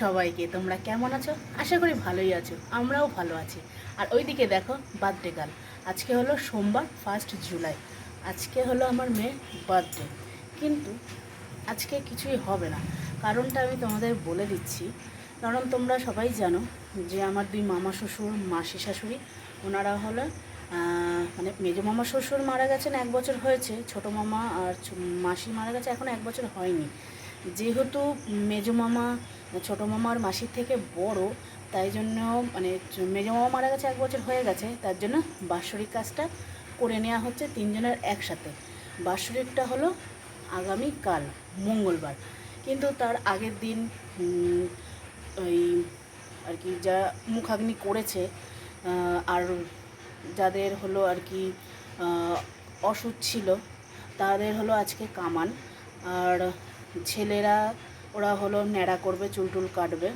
সবাইকে তোমরা কেমন আছো? আশা করি ভালোই আছো, আমরাও ভালো আছি। আর ওইদিকে দেখো বার্থডে গার্ল আজকে হলো সোমবার ফার্স্ট জুলাই আজকে হলো আমার মেয়ের বার্থডে কিন্তু আজকে কিছুই হবে না। কারণটা আমি তোমাদের বলে দিচ্ছি। কারণ তোমরা সবাই জানো যে আমার দুই মামা শ্বশুর, মাসি শাশুড়ি, ওনারা হলো মানে মেজো মামা শ্বশুর মারা গেছেন এক বছর হয়েছে, ছোট মামা আর মাসি মারা গেছে, এখন এক বছর হয়নি। যেহেতু মেজো মামা ছোটো মামা আর মাসির থেকে বড়, তাই জন্য মানে মেজো মামা মারা গেছে এক বছর হয়ে গেছে, তার জন্য বাৎসরিক কাজটা করে নেওয়া হচ্ছে তিনজনের একসাথে। বাৎসরিকটা হলো আগামীকাল, মঙ্গলবার। কিন্তু তার আগের দিন ওই আর কি যা মুখাগ্নি করেছে আর যাদের হলো আর কি অসুখ ছিল, তাদের হলো আজকে কামান। আর ছেলেরা ওরা হলো ন্যাড়া করবে, চুল টুল কাটবে।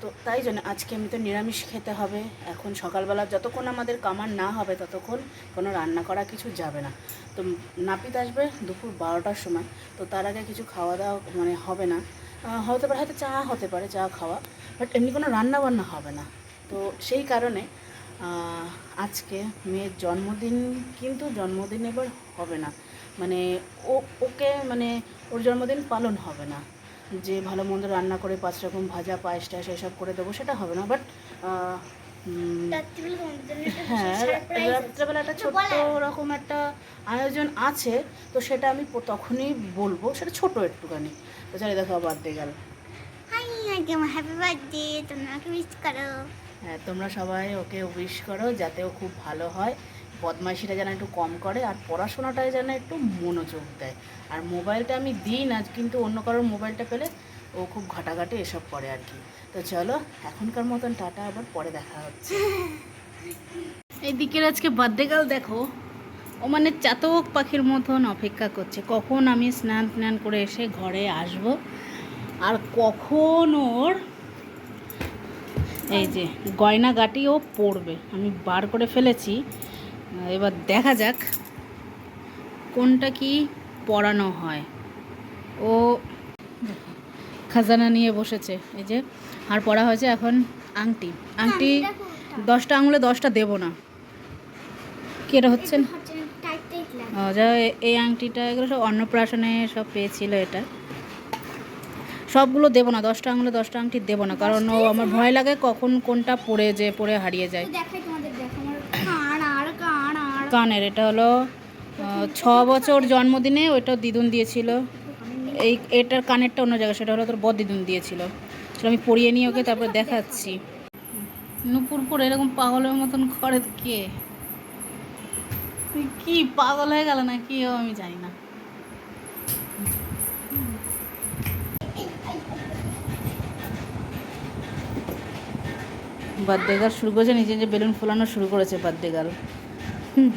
তো তাই জন্য আজকে আমি তো নিরামিষ খেতে হবে। এখন সকালবেলা যতক্ষণ আমাদের কামান না হবে ততক্ষণ কোনো রান্না করা কিছু যাবে না। তো নাপিত আসবে দুপুর বারোটার সময়, তো তার আগে কিছু খাওয়া দাওয়া মানে হবে না। হতে পারে, হয়তো চা হতে পারে, চা খাওয়া বাট এমনি কোনো রান্না বান্না হবে না। তো সেই কারণে আজকে মেয়ের জন্মদিন কিন্তু জন্মদিন এবার হবে না। মানে ও, ওকে মানে ওর জন্মদিন পালন হবে না। যে ভালো মন্দ রান্না করে পাঁচ রকম ভাজা পায়েস টায়েস এসব করে দেবো সেটা হবে না। বাট হ্যাঁ। রাত্রেবেলা একটা ছোট্ট রকম একটা আয়োজন আছে তো সেটা আমি তখনই বলব সেটা ছোট একটুখানি। তো চলে দেখো বার্থডে গেল। হ্যাঁ তোমরা সবাই ওকে উইশ করো যাতে ও খুব ভালো হয়। বদমাইশিটা যেন একটু কম করে আর পড়াশোনাটায় যেন একটু মনোযোগ দেয়। আর মোবাইলটা আমি দিই না, কিন্তু অন্য কারোর মোবাইলটা পেলে ও খুব ঘাটাঘাটি এসব করে আর কি। তো চলো, এখনকার মতন টাটা, আবার পরে দেখা হচ্ছে। এই দিকের আজকে বার্থডে গাল দেখো, ও মানে চাতক পাখির মতন অপেক্ষা করছে। কখন আমি স্নান স্নান করে এসে ঘরে আসব? আর কখন ওর এই যে গয়না গাটি ও পড়বে আমি বার করে ফেলেছি। এবার দেখা যাক কোনটা কি পরানো হয়। ও খাজানা নিয়ে বসেছে এই যে আর পড়া হয়েছে এখন আংটি। আংটি দশটা আঙুলে দশটা দেবো না। কি এটা হচ্ছে? যা এই আংটিটা এগুলো সব অন্নপ্রাশনে সব পেয়েছিল এটা। সবগুলো দেবো না দশটা আঙুলে দশটা আংটি দেবো না কারণ ও আমার ভয় লাগে কখন কোনটা পড়ে যে পড়ে হারিয়ে যায় তো দেখাই তোমাদের দেখো আমার কান আর কান আর কানের, এটা হলো ছ বছর জন্মদিনে ওইটা দিদুন দিয়েছিল। এই, এটার কানেরটা অন্য জায়গায়, সেটা হলো তোর বদ দিদুন দিয়েছিল। সেটা আমি পরিয়ে নিয়ে ওকে তারপরে দেখাচ্ছি। নুপুর নুপুরপুর এরকম পাগলের মতন করে কে? কি পাগল হয়ে গেল না কি আমি জানি না। বার্থডে গার্ল শুরু করেছে, নিজে নিজে বেলুন ফোলানো শুরু করেছে বার্থডে গার্ল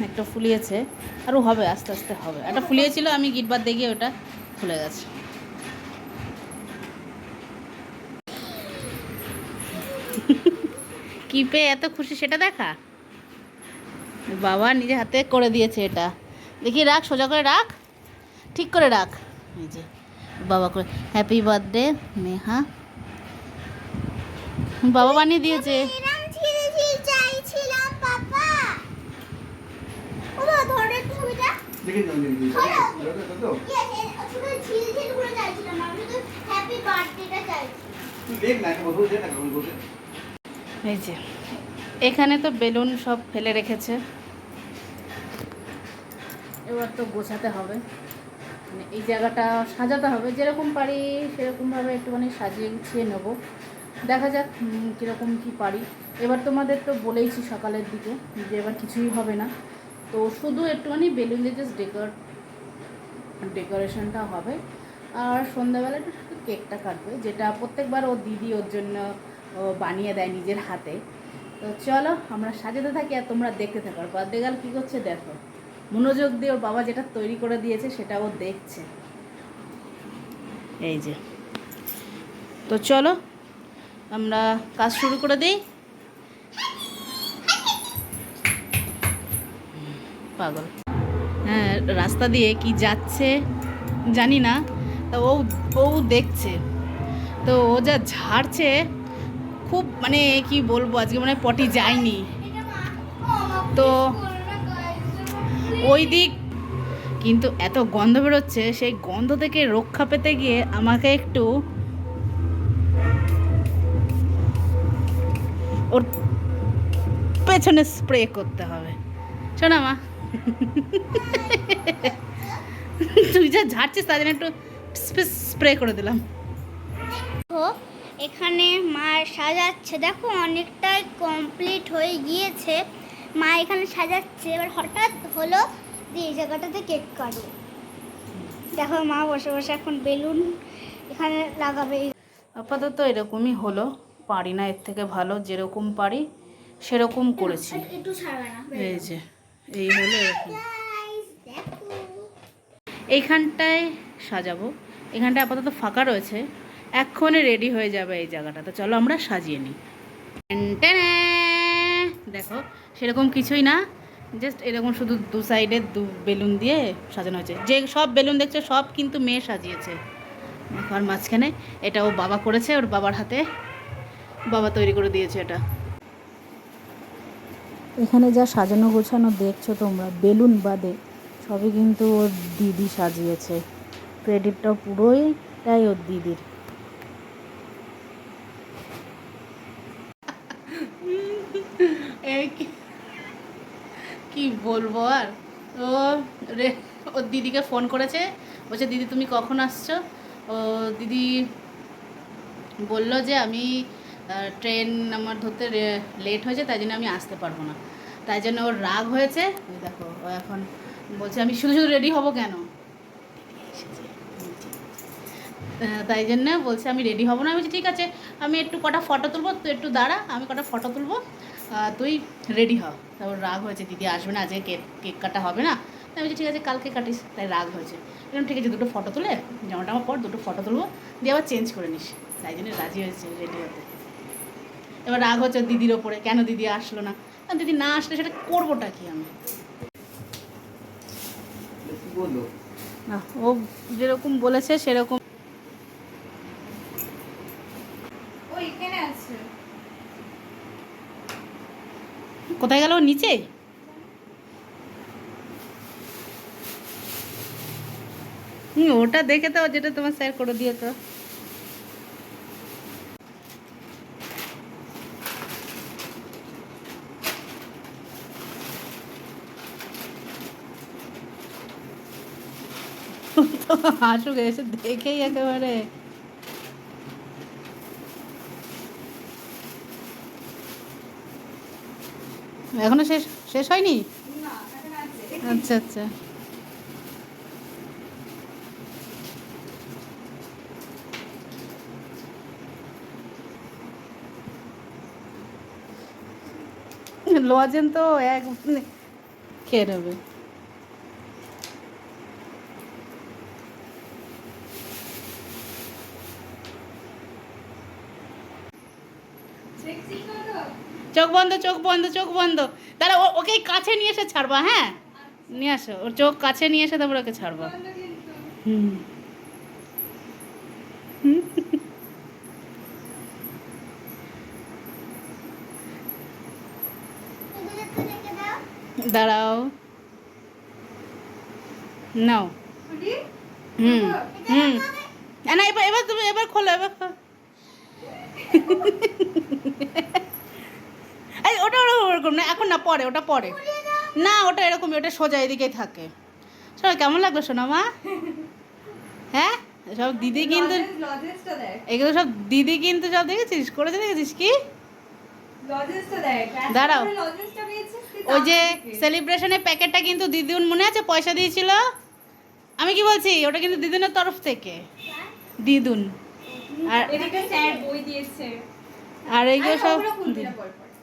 একটা ফুলিয়েছে। আরও হবে, আস্তে আস্তে হবে। একটা ফুলিয়েছিল, আমি গিট বাদ গিয়ে ওটা ফুলে গেছে। কি পেয়ে এত খুশি সেটা দেখা? বাবা নিজে হাতে করে দিয়েছে এটা। দেখি, রাখ, সোজা করে রাখ। ঠিক করে রাখ। যে, বাবা করে, হ্যাপি বার্থডে, নেহা। বাবা বানিয়ে দিয়েছে এরম ছিঁড়ে ছিঁড়ে চাইছিলাম পাপা ও মা ধরে একটু ছবিটা দেখে যাও দেখে যাও কি আছে শুধু ছিঁড়ে ছিঁড়ে করে চাইছিলাম আমি শুধু হ্যাপি বার্থডেটা চাইছি তুই দেখ না একটা বসে দেখ এই যে এখানে তো বেলুন সব ফেলে রেখেছে। এবার তো গোছাতে হবে। মানে এই জায়গাটা সাজাতে হবে। যেরকম পারি সেরকমভাবে একটুখানি সাজিয়ে গুছিয়ে নেব। দেখা যাক কীরকম কী পারি। এবার তোমাদের তো বলেইছি সকালের দিকে যে এবার কিছুই হবে না। তো শুধু একটুখানি বেলুন দিয়ে জাস্ট ডেকোর ডেকোরেশনটা হবে। আর সন্ধ্যাবেলা একটু শুধু কেকটা কাটবে, যেটা প্রত্যেকবার ও দিদি ওর জন্য বানিয়ে দেয় নিজের হাতে। তো চলো, আমরা সাজাতে থাকি আর তোমরা দেখতে থাকো। আর বার্থডে গার্ল কী করছে দেখো। মনোযোগ দিয়ে ওর বাবা যেটা তৈরি করে দিয়েছে, সেটা ও দেখছে। এই যে। তো চলো, আমরা কাজ শুরু করে দিই। পাগল। হ্যাঁ রাস্তা দিয়ে কি যাচ্ছে জানি না, তা ও ও দেখছে। তো ও যা ঝাড়ছে, খুব মানে কি বলব, আজকে মানে পটি যায়নি। তো ওই দিক কিন্তু এত গন্ধ বেরোচ্ছে, সেই গন্ধ থেকে রক্ষা পেতে গিয়ে আমাকে একটু ওর পেছনে স্প্রে করতে হবে। শোনা মা। তুই যা ঝাড়ছিস তার জন্য একটু স্প্রে করে দিলাম। এখানে মা সাজাচ্ছে। দেখো অনেকটাই কমপ্লিট হয়ে গিয়েছে। মা এখানে সাজাচ্ছে। এবার হঠাৎ হলো যে এই জায়গাটাতে কেক কাটবো। দেখো মা বসে বসে এখন বেলুন এখানে লাগাবে। আপাতত এরকমই হলো। পারি না এর থেকে ভালো যেরকম পারি সেরকম করেছি। একটু এই যে। এই হলো এরকম। এইখানটায় সাজাবো। এখানটায় আপাতত ফাঁকা রয়েছে। এক্ষণে রেডি হয়ে যাবে এই জায়গাটা। তো চলো আমরা সাজিয়ে নিই। দেখো, সেরকম কিছুই না। জাস্ট এরকম শুধু দু সাইডে দু বেলুন দিয়ে সাজানো হয়েছে। যে সব বেলুন দেখছ, সব কিন্তু মেয়ে সাজিয়েছে। আর মাঝখানে এটা ও বাবা করেছে ওর বাবার হাতে। বাবা তৈরি করে দিয়েছে এটা। এখানে যা সাজানো গোছানো দেখছ তোমরা, বেলুন বাদে, সবই কিন্তু ওর দিদি সাজিয়েছে। ক্রেডিটটা পুরোই তাই ওর দিদির। কি বলব আর? ও রে, ওর দিদিকে ফোন করেছে, বলছে, দিদি, তুমি কখন আসছো? ও দিদি বলল যে, আমি ট্রেন আমার ধরতে লেট হয়েছে, তাই জন্য আমি আসতে পারব না। তাই জন্য ওর রাগ হয়েছে। দেখো, ও এখন বলছে, আমি শুধু শুধু রেডি হব কেন? তাই জন্য বলছে, আমি রেডি হব না। আমি বলছি, ঠিক আছে, আমি একটু কটা ফটো তুলবো, তুই একটু দাঁড়া, আমি কটা ফটো তুলবো তুই রেডি হ। তারপর রাগ হয়েছে, দিদি আসবে না, আজকে কেক কেক কাটা হবে না। তাই বলছি, ঠিক আছে, কালকে কাটিস। তাই রাগ হয়েছে। এরকম ঠিক আছে, দুটো ফটো তুলে, জামাটা আমার পর, দুটো ফটো তুলবো, দিয়ে আবার চেঞ্জ করে নিস। তাই জন্য রাজি হয়েছে রেডি হতে। এবার রাগ হচ্ছে দিদির ওপরে কেন দিদি আসলো না? দিদি না আসলে সেটা করবোটা কি আমি? না ও যেরকম বলেছে সেরকম কোথায় গেল? ও নিচে? হুম ওটা দেখে তো যেটা তোমার স্যার করে দিয়ে তো তো হাসুক এসে দেখেই একেবারে এখনও শেষ শেষ হয়নি আচ্ছা আচ্ছা লজেন তো এক খেয়ে নেবে চোখ বন্ধ চোখ বন্ধ চোখ বন্ধ। তাহলে ওকে কাছে নিয়ে এসে ছাড়বা হ্যাঁ? নিয়ে আসো ওর চোখ কাছে নিয়ে এসে তারপর ওকে ছাড়বা। হুম। দাঁড়াও। নাও। হুম হুম। না, এবার এবার তুমি এবার খোলো এবার খোলো। ওটা ওটা ওরকম না এখন না পরে ওটা পরে। না ওটা এরকমই ওটা সোজা এদিকেই থাকে। শোনো কেমন লাগল সোনা মা? হ্যাঁ? সব দিদি কিন্তু এগুলো সব দিদি কিন্তু সব দেখেছিস? করেছে দেখেছিস কি? দাঁড়াও। ওই যে। সেলিব্রেশনের প্যাকেটটা কিন্তু দিদিউন মনে আছে? পয়সা দিয়েছিল? আমি কি বলছি? ওটা কিন্তু দিদুনের তরফ থেকে। দিদুন। আর বই দিয়েছে। আর এইগুলো সব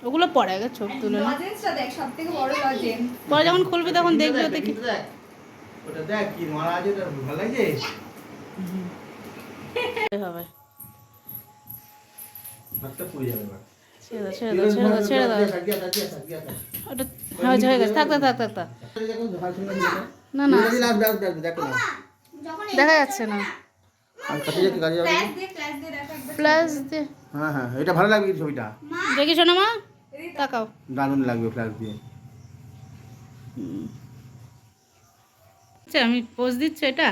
ওগুলো পর আগে ছবি তুলে না। পরে যখন খুলবি তখন দেখবি দেখ, ওতে কি। ওটা দেখ কি মারা আছে ভালো হবে। হয়ে দেখো, দেখো। না। যাচ্ছে কাছে যাবে। ফ্ল্যাশ দে দিয়ে হ্যাঁ হ্যাঁ এটা ভালো লাগবে ছবিটা। দেখি শোনো মা তাকাও। দারুণ লাগবে ফ্ল্যাশ দিয়ে। আচ্ছা আমি পোজ দিচ্ছি এটা?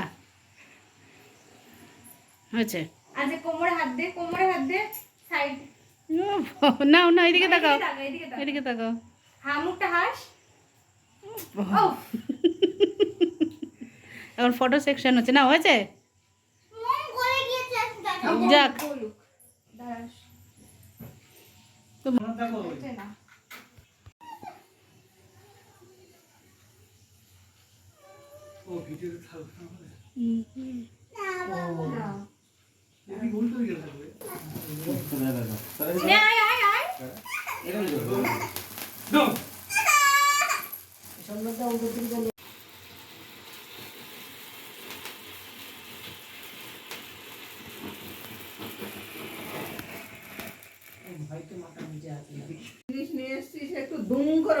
হয়েছে আজ কোমরে হাত দে কোমরে হাত দে সাইড না না এদিকে তাকাও। এদিকে তাকা তাকাও। হাস। এখন ফটো সেকশন হচ্ছে। না হয়েছে মন গলে গিয়েছে এখন দেখাবো। যাক। বলুক দাঁড়াস হচ্ছে না না। নে, আয় আয় আয় জিনিস নিয়ে এসছিস একটু দুম করে ফুটবে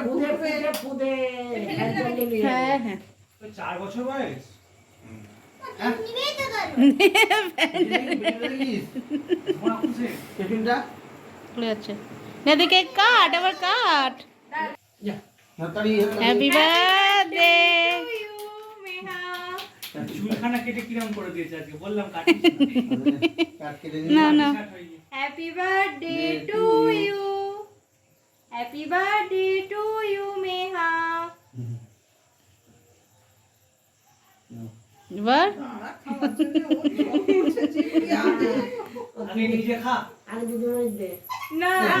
হ্যাঁ হ্যাঁ। চার বছর বয়স? এদিকে কাট আবার কাট। হ্যাপি বার্থডে চুলখানা কেটে কিরম করে দিয়েছে আজকে? বললাম কাট না না। Happy birthday to you happy birthday to you Meha এবার? আগে নিজে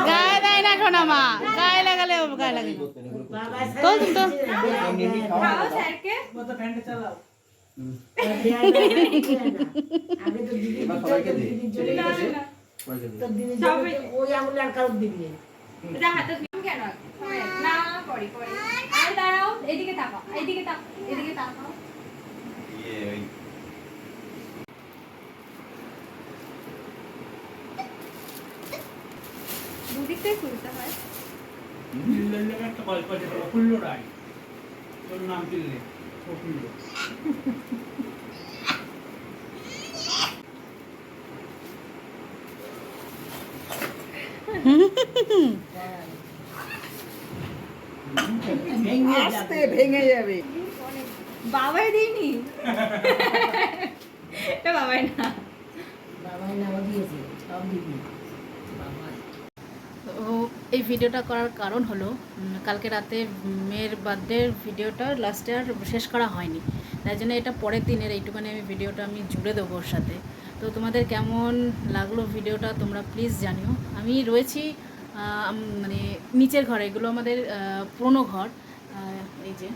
গায়ে দেয় না শোনা মা গায়ে লাগালে গায়ে লাগে। তো তো খাও স্যারকে। কত ফ্যানটা চালাও এবার সবাইকে দে। না না সবাইকে দে। সবাই যা হাতে দিলাম কেন? না পরে পরে। আর দাঁড়াও এদিকে তাকাও এদিকে তাকাও এদিকে তাকাও। দুদিক খুলতে হয়। একটা গল্প আছে প্রফুল্ল রায়। তোর নাম দিল্লি প্রফুল্ল আস্তে ভেঙে যাবে। বাবাই দিইনি এটা বাবাই না। এই ভিডিওটা করার কারণ হলো কালকে রাতে মেয়ের বার্থডের ভিডিওটা লাস্টে আর শেষ করা হয়নি। তাই জন্য এটা পরের দিনের এইটুখানি আমি ভিডিওটা আমি জুড়ে দেবো ওর সাথে। তো তোমাদের কেমন লাগল ভিডিওটা তোমরা প্লিজ জানিও। আমি রয়েছি মানে নিচের ঘরে এগুলো আমাদের পুরনো ঘর। যে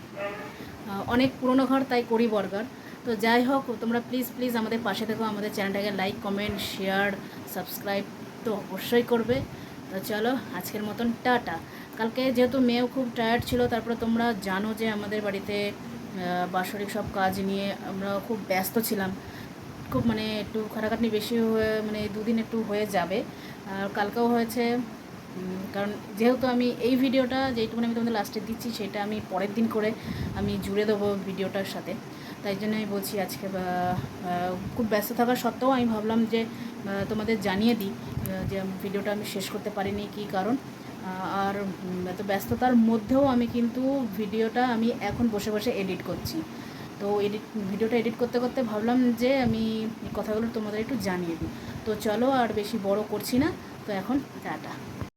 অনেক পুরনো ঘর, তাই করি বর্গার তো যাই হোক, তোমরা প্লিজ প্লিজ আমাদের পাশে থেকো, আমাদের চ্যানেলটাকে লাইক কমেন্ট শেয়ার সাবস্ক্রাইব তো অবশ্যই করবে। তো চলো, আজকের মতন টাটা। কালকে যেহেতু মেয়েও খুব টায়ার্ড ছিল, তারপরে তোমরা জানো যে আমাদের বাড়িতে বাৎসরিক সব কাজ নিয়ে আমরা খুব ব্যস্ত ছিলাম। খুব মানে একটু খাটাখাটনি বেশি হয়ে মানে দুদিন একটু হয়ে যাবে। আর কালকেও হয়েছে কারণ যেহেতু আমি এই ভিডিওটা যেইটুকুনি আমি তোমাদের লাস্টে দিচ্ছি, সেটা আমি পরের দিন করে আমি জুড়ে দেবো ভিডিওটার সাথে। তাই জন্য আমি বলছি আজকে খুব ব্যস্ত থাকা সত্ত্বেও আমি ভাবলাম যে তোমাদের জানিয়ে দিই যে ভিডিওটা আমি শেষ করতে পারিনি, কী কারণ? আর এত ব্যস্ততার মধ্যেও আমি কিন্তু ভিডিওটা আমি এখন বসে বসে এডিট করছি। তো এডিট ভিডিওটা এডিট করতে করতে ভাবলাম যে আমি কথাগুলো তোমাদের একটু জানিয়ে দিই। তো চলো আর বেশি বড় করছি না। তো এখন টাটা।